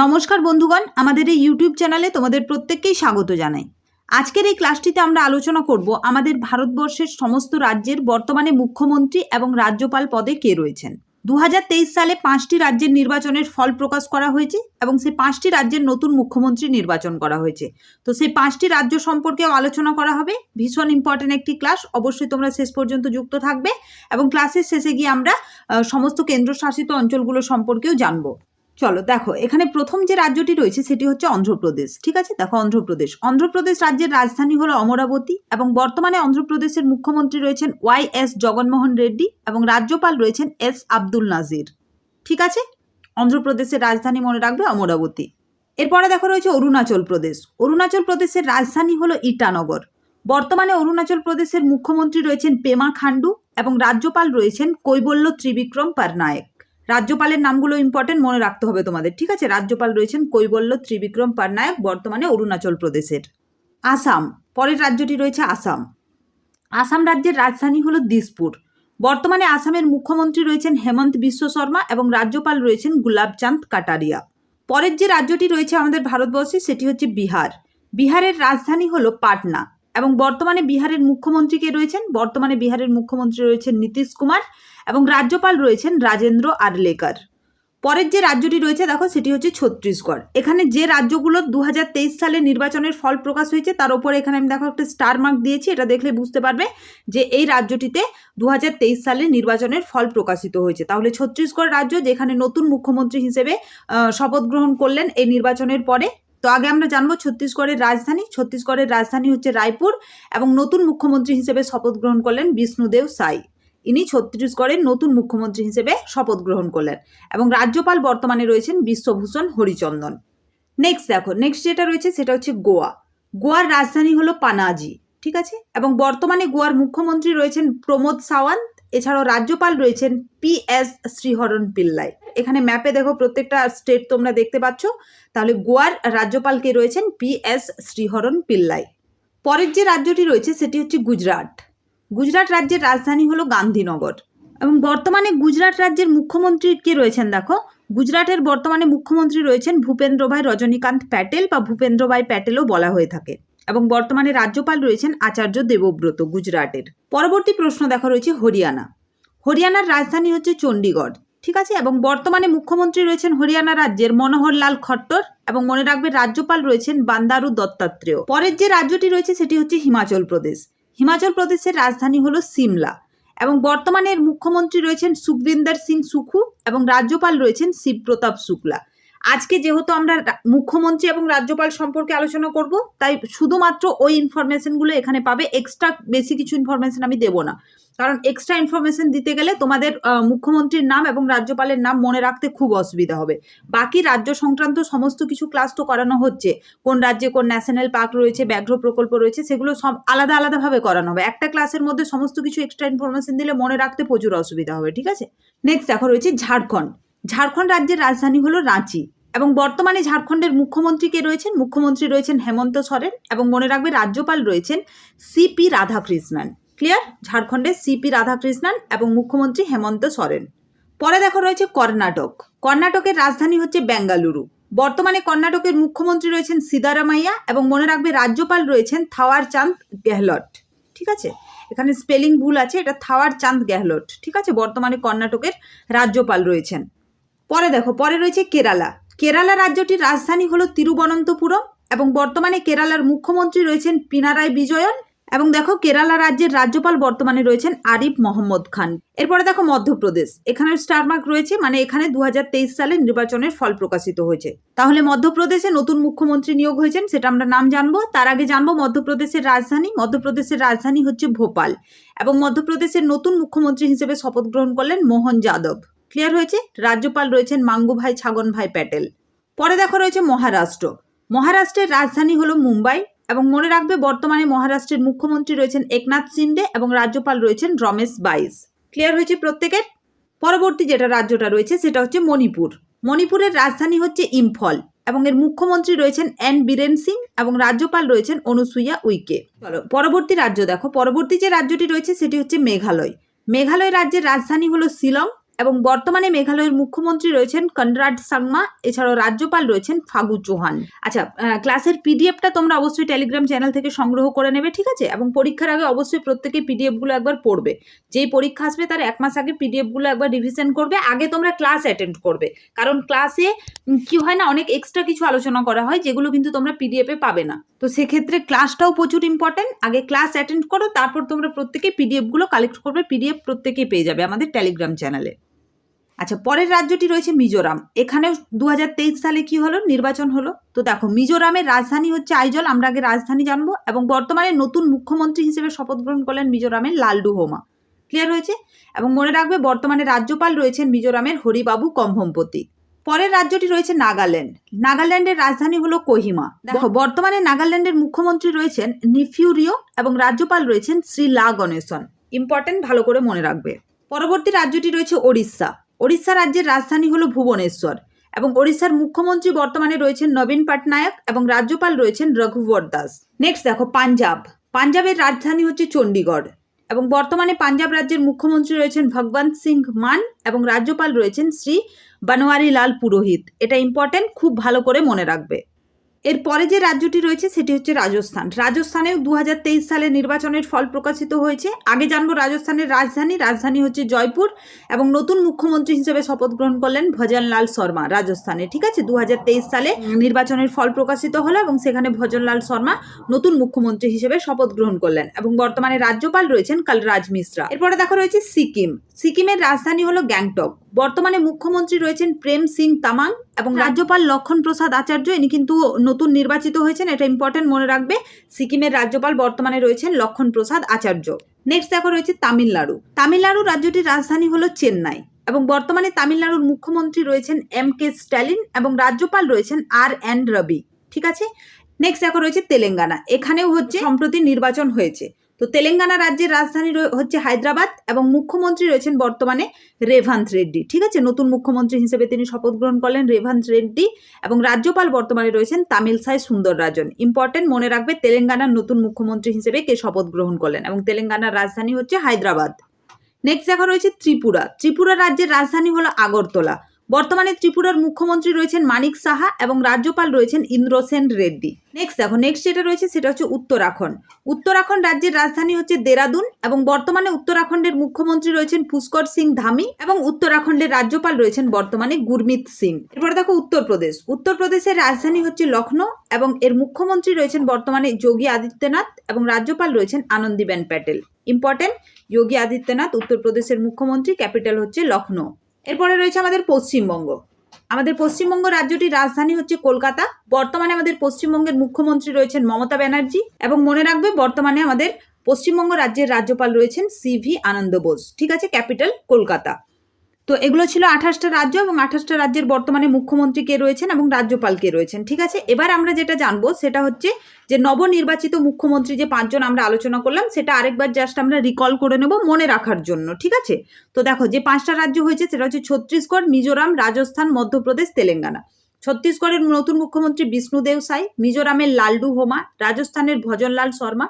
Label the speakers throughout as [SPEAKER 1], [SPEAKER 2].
[SPEAKER 1] নমস্কার বন্ধুগণ, আমাদের এই ইউটিউব চ্যানেলে তোমাদের প্রত্যেককেই স্বাগত জানাই। আজকের এই ক্লাসটিতে আমরা আলোচনা করব আমাদের ভারতবর্ষের সমস্ত রাজ্যের বর্তমানে মুখ্যমন্ত্রী এবং রাজ্যপাল পদে কে রয়েছেন। দু হাজার তেইশ সালে পাঁচটি রাজ্যের নির্বাচনের ফল প্রকাশ করা হয়েছে এবং সেই পাঁচটি রাজ্যের নতুন মুখ্যমন্ত্রী নির্বাচন করা হয়েছে। তো সেই পাঁচটি রাজ্য সম্পর্কেও আলোচনা করা হবে। ভীষণ ইম্পর্টেন্ট একটি ক্লাস, অবশ্যই তোমরা শেষ পর্যন্ত যুক্ত থাকবে এবং ক্লাসের শেষে গিয়ে আমরা সমস্ত কেন্দ্রশাসিত অঞ্চলগুলো সম্পর্কেও জানব। চলো দেখো, এখানে প্রথম যে রাজ্যটি রয়েছে সেটি হচ্ছে অন্ধ্রপ্রদেশ, ঠিক আছে? দেখো অন্ধ্রপ্রদেশ। অন্ধ্রপ্রদেশ রাজ্যের রাজধানী হলো অমরাবতী এবং বর্তমানে অন্ধ্রপ্রদেশের মুখ্যমন্ত্রী রয়েছেন ওয়াই এস জগনমোহন রেড্ডি এবং রাজ্যপাল রয়েছেন এস আব্দুল নাজির, ঠিক আছে? অন্ধ্রপ্রদেশের রাজধানী মনে রাখবে অমরাবতী। এরপরে দেখো রয়েছে অরুণাচল প্রদেশ। অরুণাচল প্রদেশের রাজধানী হলো ইটানগর। বর্তমানে অরুণাচল প্রদেশের মুখ্যমন্ত্রী রয়েছেন পেমা খান্ডু এবং রাজ্যপাল রয়েছেন কৈবল্য ত্রিবিক্রম পারনায়েক। রাজ্যপালের নামগুলো ইম্পর্টেন্ট মনে রাখতে হবে তোমাদের, ঠিক আছে? রাজ্যপাল রয়েছেন কৈবল্য ত্রিবিক্রম পারনায়ক বর্তমানে অরুণাচল প্রদেশের। আসাম, পরের রাজ্যটি রয়েছে আসাম। আসাম রাজ্যের রাজধানী হলো দিসপুর। বর্তমানে আসামের মুখ্যমন্ত্রী রয়েছেন হেমন্ত বিশ্ব শর্মা এবং রাজ্যপাল রয়েছেন গুলাবচাঁদ কাটারিয়া। পরের যে রাজ্যটি রয়েছে আমাদের ভারতবর্ষে, সেটি হচ্ছে বিহার। বিহারের রাজধানী হলো পাটনা। এবং বর্তমানে বিহারের মুখ্যমন্ত্রী কে রয়েছেন? বর্তমানে বিহারের মুখ্যমন্ত্রী রয়েছেন নীতিশ কুমার এবং রাজ্যপাল রয়েছেন রাজেন্দ্র আরলেকার পরের যে রাজ্যটি রয়েছে, দেখো সেটি হচ্ছে ছত্তিশগড়। এখানে যে রাজ্যগুলো দু হাজার তেইশ সালে নির্বাচনের ফল প্রকাশ হয়েছে, তার উপরে এখানে আমি দেখো একটা স্টার মার্ক দিয়েছি, এটা দেখলে বুঝতে পারবে যে এই রাজ্যটিতে দু হাজার তেইশ সালে নির্বাচনের ফল প্রকাশিত হয়েছে। তাহলে ছত্তিশগড় রাজ্য যেখানে নতুন মুখ্যমন্ত্রী হিসেবে শপথ গ্রহণ করলেন এই নির্বাচনের পরে তো আগে আমরা জানব ছত্তিশগড়ের রাজধানী। ছত্তিশগড়ের রাজধানী হচ্ছে রায়পুর এবং নতুন মুখ্যমন্ত্রী হিসেবে শপথ গ্রহণ করলেন বিষ্ণুদেব সাই। ইনি ছত্তিশগড়ের নতুন মুখ্যমন্ত্রী হিসেবে শপথ গ্রহণ করলেন এবং রাজ্যপাল বর্তমানে রয়েছেন বিশ্বভূষণ হরিচন্দন। নেক্সট দেখো নেক্সট যেটা রয়েছে সেটা হচ্ছে গোয়া। গোয়ার রাজধানী হলো পানাজি, ঠিক আছে? এবং বর্তমানে গোয়ার মুখ্যমন্ত্রী রয়েছেন প্রমোদ সাওয়ান্ত। এছাড়াও রাজ্যপাল রয়েছেন পি এস শ্রীহরণ পিল্লাই। এখানে ম্যাপে দেখো প্রত্যেকটা স্টেট তোমরা দেখতে পাচ্ছ। তাহলে গোয়ার রাজ্যপালকে রয়েছেন? P S Sreedharan Pillai. পরের যে রাজ্যটি রয়েছে সেটি হচ্ছে গুজরাট। গুজরাট রাজ্যের রাজধানী হলো গান্ধীনগর। এবং বর্তমানে গুজরাট রাজ্যের মুখ্যমন্ত্রী কে রয়েছেন দেখো? গুজরাটের বর্তমানে মুখ্যমন্ত্রী রয়েছেন ভূপেন্দ্রভাই রজনীকান্ত প্যাটেল বা ভূপেন্দ্রভাই প্যাটেলও বলা হয়ে থাকে। এবং বর্তমানে রাজ্যপাল রয়েছেন আচার্য দেবব্রত গুজরাটের। পরবর্তী প্রশ্ন দেখা রয়েছে হরিয়ানা। হরিয়ানার রাজধানী হচ্ছে চণ্ডীগড়, ঠিক আছে? এবং বর্তমানে মুখ্যমন্ত্রী রয়েছেন হরিয়ানা রাজ্যের মনোহরলাল খট্টর এবং মনে রাখবে রাজ্যপাল রয়েছেন বান্দারু দত্তাত্রেয়। পরের যে রাজ্যটি রয়েছে সেটি হচ্ছে হিমাচল প্রদেশ। হিমাচল প্রদেশের রাজধানী হলো সিমলা এবং বর্তমানে মুখ্যমন্ত্রী রয়েছেন সুখবিন্দর সিং সুখু এবং রাজ্যপাল রয়েছেন শিবপ্রতাপ শুক্লা। আজকে যেহেতু আমরা মুখ্যমন্ত্রী এবং রাজ্যপাল সম্পর্কে আলোচনা করব, তাই শুধুমাত্র ওই ইনফরমেশনগুলো এখানে পাবে। এক্সট্রা বেশি কিছু ইনফরমেশন আমি দেবো না। কারণ এক্সট্রা ইনফরমেশন দিতে গেলে তোমাদের মুখ্যমন্ত্রীর নাম এবং রাজ্যপালের নাম মনে রাখতে খুব অসুবিধা হবে। বাকি রাজ্য সংক্রান্ত সমস্ত কিছু ক্লাস তো করানো হচ্ছে। কোন রাজ্যে কোন ন্যাশনাল পার্ক রয়েছে, ব্যাঘ্র প্রকল্প রয়েছে, সেগুলো সব আলাদা আলাদাভাবে করানো হবে। একটা ক্লাসের মধ্যে সমস্ত কিছু এক্সট্রা ইনফরমেশন দিলে মনে রাখতে প্রচুর অসুবিধা হবে, ঠিক আছে? নেক্সট দেখো রয়েছে ঝাড়খণ্ড। ঝাড়খণ্ড রাজ্যের রাজধানী হলো রাঁচি। এবং বর্তমানে ঝাড়খণ্ডের মুখ্যমন্ত্রী কে রয়েছেন? মুখ্যমন্ত্রী রয়েছেন হেমন্ত সরেন এবং মনে রাখবে রাজ্যপাল রয়েছেন সিপি রাধাকৃষ্ণন। ক্লিয়ার? ঝাড়খণ্ডের সিপি রাধাকৃষ্ণন এবং মুখ্যমন্ত্রী হেমন্ত সরেন। পরে দেখো রয়েছে কর্ণাটক। কর্ণাটকের রাজধানী হচ্ছে বেঙ্গালুরু। বর্তমানে কর্ণাটকের মুখ্যমন্ত্রী রয়েছেন সিদারামাইয়া এবং মনে রাখবে রাজ্যপাল রয়েছেন থাওয়ার চাঁদ গেহলট। ঠিক আছে? এখানে স্পেলিং ভুল আছে, এটা থাওয়ার চাঁদ গেহলট। ঠিক আছে? বর্তমানে কর্ণাটকের রাজ্যপাল রয়েছেন। পরে দেখো, পরে রয়েছে কেরালা। কেরালা রাজ্যটির রাজধানী হলো তিরুবনন্তপুরম এবং বর্তমানে কেরালার মুখ্যমন্ত্রী রয়েছেন পিনারায় বিজয়ন এবং দেখো কেরালা রাজ্যের রাজ্যপাল বর্তমানে রয়েছেন আরিফ মোহাম্মদ খান। এরপরে দেখো মধ্যপ্রদেশ। এখানে স্টারমার্ক রয়েছে মানে এখানে দু হাজার তেইশ সালে নির্বাচনের ফল প্রকাশিত হয়েছে। তাহলে মধ্যপ্রদেশে নতুন মুখ্যমন্ত্রী নিয়োগ হয়েছেন, সেটা আমরা নাম জানব। তার আগে জানব মধ্যপ্রদেশের রাজধানী। মধ্যপ্রদেশের রাজধানী হচ্ছে ভোপাল এবং মধ্যপ্রদেশের নতুন মুখ্যমন্ত্রী হিসেবে শপথ গ্রহণ করলেন মোহন যাদব। ক্লিয়ার হয়েছে? রাজ্যপাল রয়েছেন মাঙ্গু ভাই, ছাগন ভাই প্যাটেল। পরে দেখো রয়েছে মহারাষ্ট্র। মহারাষ্ট্রের রাজধানী হলো মুম্বাই এবং মনে রাখবে বর্তমানে মহারাষ্ট্রের মুখ্যমন্ত্রী রয়েছেন একনাথ সিন্ডে এবং রাজ্যপাল রয়েছেন রমেশ বাইস ক্লিয়ার হয়েছে প্রত্যেকের? পরবর্তী যেটা রাজ্যটা রয়েছে সেটা হচ্ছে মণিপুর। মণিপুরের রাজধানী হচ্ছে ইম্ফল এবং এর মুখ্যমন্ত্রী রয়েছেন এন বীরেন সিং এবং রাজ্যপাল রয়েছেন অনুসুইয়া উইকে। চলো, পরবর্তী রাজ্য দেখো। পরবর্তী যে রাজ্যটি রয়েছে সেটি হচ্ছে মেঘালয়। মেঘালয় রাজ্যের রাজধানী হলো শিলং এবং বর্তমানে মেঘালয়ের মুখ্যমন্ত্রী রয়েছেন কনরাড সাংমা, এছাড়াও রাজ্যপাল রয়েছেন ফাগু চৌহান। আচ্ছা ক্লাসের পিডিএফটা তোমরা অবশ্যই টেলিগ্রাম চ্যানেল থেকে সংগ্রহ করে নেবে, ঠিক আছে? এবং পরীক্ষার আগে অবশ্যই প্রত্যেকে পিডিএফগুলো একবার পড়বে। যেই পরীক্ষা আসবে তার এক মাস আগে পিডিএফগুলো একবার রিভিশন করবে, আগে তোমরা ক্লাস অ্যাটেন্ড করবে। কারণ ক্লাসে কি হয় না, অনেক এক্সট্রা কিছু আলোচনা করা হয়, যেগুলো কিন্তু তোমরা পিডিএফে পাবে না। তো সেক্ষেত্রে ক্লাসটাও প্রচুর ইম্পর্টেন্ট আগে ক্লাস অ্যাটেন্ড করো, তারপর তোমরা প্রত্যেকে পিডিএফগুলো কালেক্ট করবে, পিডিএফ প্রত্যেকেই পেয়ে যাবে আমাদের টেলিগ্রাম চ্যানেলে। আচ্ছা পরের রাজ্যটি রয়েছে মিজোরাম। এখানেও দু হাজার তেইশ সালে কি হলো? নির্বাচন হলো। তো দেখো মিজোরামের রাজধানী হচ্ছে আইজল। আমরা আগে রাজধানী জানব এবং বর্তমানে নতুন মুখ্যমন্ত্রী হিসেবে শপথ গ্রহণ করলেন মিজোরামের লালডু হোমা। ক্লিয়ার হয়েছে? এবং মনে রাখবে বর্তমানে রাজ্যপাল রয়েছেন মিজোরামের হরিবাবু কম্ভমপতি। পরের রাজ্যটি রয়েছে নাগাল্যান্ড। নাগাল্যান্ডের রাজধানী হলো কোহিমা। দেখো। বর্তমানে নাগাল্যান্ডের মুখ্যমন্ত্রী রয়েছেন নিফিউরিও এবং রাজ্যপাল রয়েছেন শ্রী লা গণেশন। ইম্পর্টেন্ট ভালো করে মনে রাখবে। পরবর্তী রাজ্যটি রয়েছে ওড়িশা। ওড়িশা রাজ্যের রাজধানী হল ভুবনেশ্বর এবং ওড়িশার মুখ্যমন্ত্রী বর্তমানে রয়েছেন নবীন পাটনায়ক এবং রাজ্যপাল রয়েছেন রঘুবর দাস। নেক্সট দেখো, পাঞ্জাব। পাঞ্জাবের রাজধানী হচ্ছে চণ্ডীগড় এবং বর্তমানে পাঞ্জাব রাজ্যের মুখ্যমন্ত্রী রয়েছেন ভগবন্ত সিং মান এবং রাজ্যপাল রয়েছেন শ্রী বানোয়ারি লাল পুরোহিত। এটা ইম্পর্টেন্ট খুব ভালো করে মনে রাখবে। এর পরে যে রাজ্যটি রয়েছে সেটি হচ্ছে রাজস্থান। রাজস্থানেও দু হাজার তেইশ সালে নির্বাচনের ফল প্রকাশিত হয়েছে। আগে জানব রাজস্থানের রাজধানী। রাজধানী হচ্ছে জয়পুর এবং নতুন মুখ্যমন্ত্রী হিসেবে শপথ গ্রহণ করলেন ভজনলাল শর্মা রাজস্থানে। ঠিক আছে? দু হাজার তেইশ সালে নির্বাচনের ফল প্রকাশিত হলো এবং সেখানে ভজনলাল শর্মা নতুন মুখ্যমন্ত্রী হিসেবে শপথ গ্রহণ করলেন এবং বর্তমানে রাজ্যপাল রয়েছেন কালরাজ মিশ্রা। এরপরে দেখা রয়েছে সিকিম। সিকিমের রাজধানী হলো গ্যাংটক। বর্তমানে মুখ্যমন্ত্রী রয়েছেন প্রেম সিং তামাং। এবং রাজ্যপাল লক্ষণ প্রসাদ আচার্য ইনি কিন্তু নতুন নির্বাচিত হয়েছেন এটা ইম্পর্টেন্ট মনে রাখবে। সিকিমের রাজ্যপাল বর্তমানে রয়েছেন লক্ষণ প্রসাদ আচার্য। নেক্সট দেখো রয়েছে তামিলনাড়ু। তামিলনাড়ু রাজ্যটির রাজধানী হলো চেন্নাই এবং বর্তমানে তামিলনাড়ুর মুখ্যমন্ত্রী রয়েছেন এম কে স্ট্যালিন এবং রাজ্যপাল রয়েছেন আর এন রবি। ঠিক আছে? নেক্সট দেখো রয়েছে তেলেঙ্গানা। এখানেও হচ্ছে সম্প্রতি নির্বাচন হয়েছে। তো তেলেঙ্গানা রাজ্যের রাজধানী হচ্ছে হায়দ্রাবাদ এবং মুখ্যমন্ত্রী রয়েছেন বর্তমানে রেভান্ত রেড্ডি। ঠিক আছে? নতুন মুখ্যমন্ত্রী হিসেবে তিনি শপথ গ্রহণ করলেন রেভান্ত রেড্ডি এবং রাজ্যপাল বর্তমানে রয়েছেন তামিলসাই সুন্দর রাজন ইম্পর্টেন্ট মনে রাখবে তেলেঙ্গানার নতুন মুখ্যমন্ত্রী হিসেবে কে শপথ গ্রহণ করলেন এবং তেলেঙ্গানার রাজধানী হচ্ছে হায়দ্রাবাদ। নেক্সট দেখা রয়েছে ত্রিপুরা। ত্রিপুরা রাজ্যের রাজধানী হলো আগরতলা। বর্তমানে ত্রিপুরার মুখ্যমন্ত্রী রয়েছেন মানিক সাহা এবং রাজ্যপাল রয়েছেন ইন্দ্রসেন রেড্ডি। নেক্সট দেখো নেক্সট যেটা রয়েছে সেটা হচ্ছে উত্তরাখণ্ড। উত্তরাখণ্ড রাজ্যের রাজধানী হচ্ছে দেরাদুন এবং বর্তমানে উত্তরাখণ্ডের মুখ্যমন্ত্রী রয়েছেন পুষ্কর সিং ধামি এবং উত্তরাখণ্ডের রাজ্যপাল রয়েছেন বর্তমানে গুরমিত সিং। এরপরে দেখো উত্তরপ্রদেশ। উত্তরপ্রদেশের রাজধানী হচ্ছে লখনৌ এবং এর মুখ্যমন্ত্রী রয়েছেন বর্তমানে যোগী আদিত্যনাথ এবং রাজ্যপাল রয়েছেন আনন্দীবেন প্যাটেল। ইম্পর্টেন্ট যোগী আদিত্যনাথ, উত্তরপ্রদেশের মুখ্যমন্ত্রী, ক্যাপিটাল হচ্ছে লখনৌ এরপরে রয়েছে আমাদের পশ্চিমবঙ্গ। আমাদের পশ্চিমবঙ্গ রাজ্যটির রাজধানী হচ্ছে কলকাতা। বর্তমানে আমাদের পশ্চিমবঙ্গের মুখ্যমন্ত্রী রয়েছেন মমতা ব্যানার্জি এবং মনে রাখবে, বর্তমানে আমাদের পশ্চিমবঙ্গ রাজ্যের রাজ্যপাল রয়েছেন সি ভি আনন্দ বোস। ঠিক আছে, ক্যাপিটাল কলকাতা। তো এগুলো ছিল আঠাশটা রাজ্য এবং আঠাশটা রাজ্যের বর্তমানে মুখ্যমন্ত্রী কে রয়েছেন এবং রাজ্যপাল কে রয়েছেন। ঠিক আছে? এবার আমরা যেটা জানব সেটা হচ্ছে যে নবনির্বাচিত মুখ্যমন্ত্রী যে পাঁচজন আমরা আলোচনা করলাম, সেটা আরেকবার জাস্ট আমরা রিকল করে নেব মনে রাখার জন্য। ঠিক আছে? তো দেখো, যে পাঁচটা রাজ্য হয়েছে সেটা হচ্ছে ছত্তিশগড়, মিজোরাম, রাজস্থান, মধ্যপ্রদেশ, তেলেঙ্গানা। ছত্তিশগড়ের নতুন মুখ্যমন্ত্রী বিষ্ণুদেব সাই, মিজোরামের লালডু হোমা, রাজস্থানের ভজনলাল শর্মা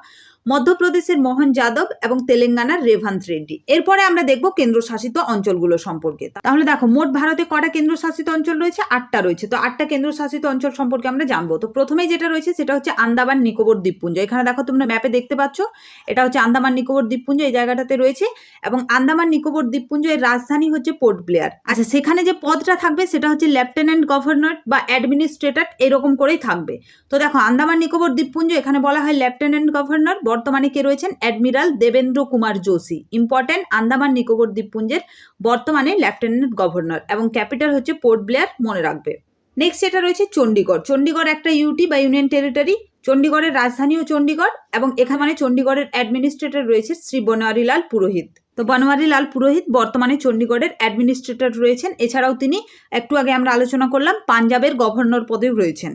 [SPEAKER 1] মধ্যপ্রদেশের মোহন যাদব এবং তেলেঙ্গানার রেভান্ত রেড্ডি। এরপরে আমরা দেখব কেন্দ্রশাসিত অঞ্চলগুলো সম্পর্কে। তাহলে দেখো, মোট ভারতে কটা কেন্দ্রশাসিত অঞ্চল রয়েছে? আটটা রয়েছে। তো আটটা কেন্দ্রশাসিত অঞ্চল সম্পর্কে আমরা জানব। তো প্রথমে যেটা রয়েছে, সেটা হচ্ছে আন্দামান নিকোবর দ্বীপপুঞ্জ। এখানে দেখো, তোমরা ম্যাপে দেখতে পাচ্ছ, এটা হচ্ছে আন্দামান নিকোবর দ্বীপপুঞ্জ, এই জায়গাটাতে রয়েছে। এবং আন্দামান নিকোবর দ্বীপপুঞ্জ এর রাজধানী হচ্ছে পোর্ট ব্লেয়ার। আচ্ছা সেখানে যে পদটা থাকবে, সেটা হচ্ছে লেফটেন্যান্ট গভর্নর বা অ্যাডমিনিস্ট্রেটর এরকম করেই থাকবে। তো দেখো, আন্দামান নিকোবর দ্বীপপুঞ্জ, এখানে বলা হয় লেফটেন্যান্ট গভর্নর বর্তমানে কে রয়েছেন? অ্যাডমিরাল দেবেন্দ্র কুমার যোশী ইম্পর্ট্যান্ট আন্দামান নিকোবর দ্বীপপুঞ্জের বর্তমানে লেফটেন্যান্ট গভর্নর এবং ক্যাপিটাল হচ্ছে পোর্ট ব্লেয়ার মনে রাখবে। নেক্সট যেটা রয়েছে চণ্ডীগড় চণ্ডীগড় একটা ইউটি বা ইউনিয়ন টেরিটরি চণ্ডীগড়ের রাজধানীও চণ্ডীগড় এবং এখানে চণ্ডীগড়ের অ্যাডমিনিস্ট্রেটর রয়েছে শ্রী বনোয়ারিলাল পুরোহিত। তো বনোয়ারিলাল পুরোহিত বর্তমানে চণ্ডীগড়ের অ্যাডমিনিস্ট্রেটর রয়েছেন। এছাড়াও তিনি একটু আগে আমরা আলোচনা করলাম, পাঞ্জাবের গভর্নর পদেও রয়েছেন।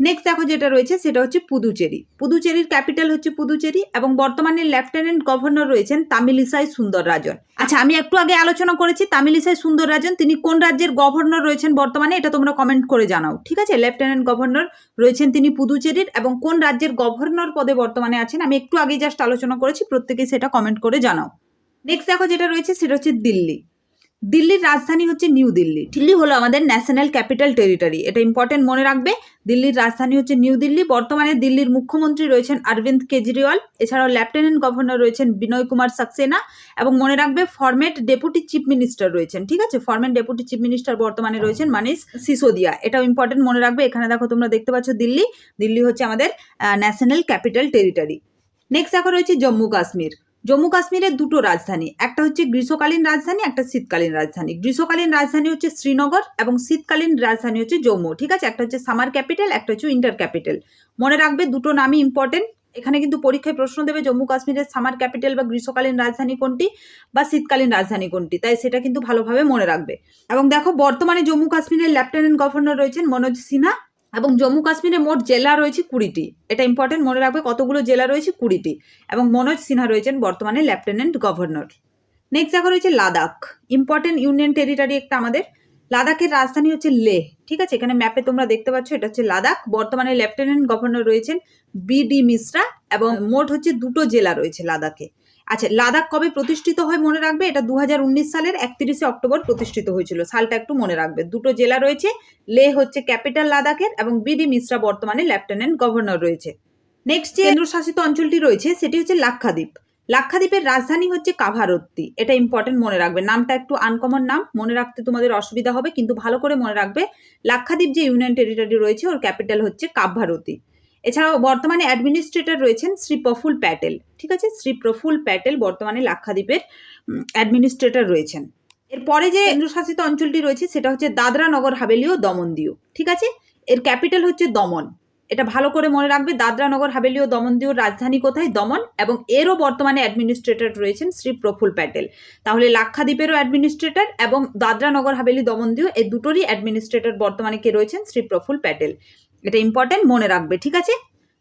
[SPEAKER 1] নেক্সট দেখো যেটা রয়েছে, সেটা হচ্ছে পুদুচেরি। পুদুচেরির ক্যাপিটাল হচ্ছে পুদুচেরি এবং বর্তমানে লেফটেন্যান্ট গভর্নর রয়েছেন তামিলিসাই সুন্দর রাজন আচ্ছা আমি একটু আগে আলোচনা করেছি, তামিলিসাই সুন্দর রাজন তিনি কোন রাজ্যের গভর্নর রয়েছেন বর্তমানে, এটা তোমরা কমেন্ট করে জানাও, ঠিক আছে? লেফটেন্যান্ট গভর্নর রয়েছেন তিনি পুদুচেরির এবং কোন রাজ্যের গভর্নর পদে বর্তমানে আছেন, আমি একটু আগে জাস্ট আলোচনা করেছি, প্রত্যেকেই সেটা কমেন্ট করে জানাও। নেক্সট দেখো যেটা রয়েছে, সেটা হচ্ছে দিল্লি। দিল্লির রাজধানী হচ্ছে নিউ দিল্লি। দিল্লি হলো আমাদের ন্যাশনাল ক্যাপিটাল টেরিটরি এটা ইম্পর্টেন্ট মনে রাখবে, দিল্লির রাজধানী হচ্ছে নিউ দিল্লি। বর্তমানে দিল্লির মুখ্যমন্ত্রী রয়েছেন অরবিন্দ কেজরিওয়াল। এছাড়াও লেফটেন্যান্ট গভর্নর রয়েছেন বিনয় কুমার সাক্সেনা। এবং মনে রাখবে ফরমেট ডেপুটি চিফ মিনিস্টার রয়েছেন। ঠিক আছে? ফরমেট ডেপুটি চিফ মিনিস্টার বর্তমানে রয়েছেন মানিস সিসোদিয়া। এটাও ইম্পর্টেন্ট মনে রাখবে। এখানে দেখো তোমরা দেখতে পাচ্ছ দিল্লি। দিল্লি হচ্ছে আমাদের ন্যাশনাল ক্যাপিটাল টেরিটরি নেক্সট দেখো রয়েছে জম্মু কাশ্মীর। জম্মু কাশ্মীরের দুটো রাজধানী, একটা হচ্ছে গ্রীষ্মকালীন রাজধানী, একটা শীতকালীন রাজধানী। গ্রীষ্মকালীন রাজধানী হচ্ছে শ্রীনগর এবং শীতকালীন রাজধানী হচ্ছে জম্মু, ঠিক আছে? একটা হচ্ছে সামার ক্যাপিটাল, একটা হচ্ছে উইন্টার ক্যাপিটাল। মনে রাখবে, দুটো নামই ইম্পর্টেন্ট এখানে কিন্তু পরীক্ষায় প্রশ্ন দেবে জম্মু কাশ্মীরের সামার ক্যাপিটাল বা গ্রীষ্মকালীন রাজধানী কোনটি বা শীতকালীন রাজধানী কোনটি, তাই সেটা কিন্তু ভালোভাবে মনে রাখবে। এবং দেখো, বর্তমানে জম্মু কাশ্মীরের লেফটেন্যান্ট গভর্নর রয়েছেন মনোজ সিনহা। এবং জম্মু কাশ্মীরে মোট জেলা রয়েছে কুড়িটি। এটা ইম্পর্টেন্ট মনে রাখবে, কতগুলো জেলা রয়েছে কুড়িটি এবং মনোজ সিনহা রয়েছেন বর্তমানে লেফটেন্যান্ট গভর্নর নেক্সট দেখা রয়েছে লাদাখ ইম্পর্টেন্ট ইউনিয়ন টেরিটারি একটা আমাদের। লাদাখের রাজধানী হচ্ছে লেহ ঠিক আছে? এখানে ম্যাপে তোমরা দেখতে পাচ্ছ, এটা হচ্ছে লাদাখ বর্তমানে লেফটেন্যান্ট গভর্নর রয়েছেন বি ডি মিশ্রা এবং মোট হচ্ছে দুটো জেলা রয়েছে লাদাখে আচ্ছা লাদাখ কবে প্রতিষ্ঠিত হয় মনে রাখবে? এটা দু হাজার উনিশ সালের একত্রিশে অক্টোবর প্রতিষ্ঠিত হয়েছিল। সালটা একটু মনে রাখবে। দুটো জেলা রয়েছে, লে হচ্ছে ক্যাপিটাল লাদাখের এবং বিডি মিশ্রা বর্তমানে লেফটেন্যান্ট গভর্নর রয়েছে। নেক্সট যে কেন্দ্রশাসিত অঞ্চলটি রয়েছে, সেটি হচ্ছে লাক্ষাদ্বীপ। লাক্ষাদ্বীপের রাজধানী হচ্ছে কাভারত্তি। এটা ইম্পর্টেন্ট মনে রাখবে। নামটা একটু আনকমন নাম, মনে রাখতে তোমাদের অসুবিধা হবে, কিন্তু ভালো করে মনে রাখবে। লাক্ষাদ্বীপ যে ইউনিয়ন টেরিটরি রয়েছে, ওর ক্যাপিটাল হচ্ছে কাভারতী এছাড়াও বর্তমানে অ্যাডমিনিস্ট্রেটর রয়েছেন শ্রী প্রফুল প্যাটেল, ঠিক আছে? শ্রী প্রফুল প্যাটেল বর্তমানে লাক্ষাদ্বীপের অ্যাডমিনিস্ট্রেটর রয়েছেন। এরপরে যে কেন্দ্রশাসিত অঞ্চলটি রয়েছে সেটা হচ্ছে দাদরা নগর হাভেলি ও দমন দিউ ঠিক আছে? এর ক্যাপিটাল হচ্ছে দমন। এটা ভালো করে মনে রাখবে, দাদরা নগর হাভেলি ও দমন দিউর রাজধানী কোথায়? দমন। এবং এরও বর্তমানে অ্যাডমিনিস্ট্রেটর রয়েছেন শ্রী প্রফুল প্যাটেল। তাহলে লাক্ষাদ্বীপেরও অ্যাডমিনিস্ট্রেটর এবং দাদরা নগর হাভেলি দমন দিউ এই দুটোরই অ্যাডমিনিস্ট্রেটর বর্তমানে কে রয়েছেন? শ্রী প্রফুল প্যাটেল। এটা ইম্পর্ট্যান্ট মনে রাখবে, ঠিক আছে?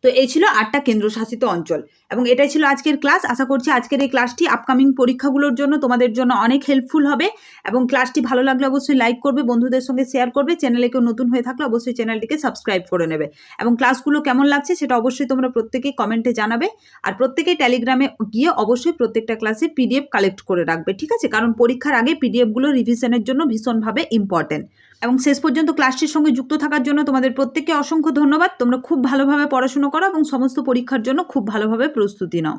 [SPEAKER 1] তো এই ছিল আটটা কেন্দ্রশাসিত অঞ্চল এবং এটাই ছিল আজকের ক্লাস আশা করছি আজকের এই ক্লাসটি আপকামিং পরীক্ষাগুলোর জন্য তোমাদের জন্য অনেক হেল্পফুল হবে এবং ক্লাসটি ভালো লাগলে অবশ্যই লাইক করবে, বন্ধুদের সঙ্গে শেয়ার করবে। চ্যানেলে কেউ নতুন হয়ে থাকলে অবশ্যই চ্যানেলটিকে সাবস্ক্রাইব করে নেবে। এবং ক্লাসগুলো কেমন লাগছে সেটা অবশ্যই তোমরা প্রত্যেকেই কমেন্টে জানাবে আর প্রত্যেকেই টেলিগ্রামে গিয়ে অবশ্যই প্রত্যেকটা ক্লাসে পিডিএফ কালেক্ট করে রাখবে, ঠিক আছে? কারণ পরীক্ষার আগে পিডিএফগুলো রিভিশনের জন্য ভীষণভাবে ইম্পর্টেন্ট এবং শেষ পর্যন্ত ক্লাসটির সঙ্গে যুক্ত থাকার জন্য তোমাদের প্রত্যেককে অসংখ্য ধন্যবাদ। তোমরা খুব ভালোভাবে পড়াশুনো করো এবং সমস্ত পরীক্ষার জন্য খুব ভালোভাবে প্রস্তুতি নাও।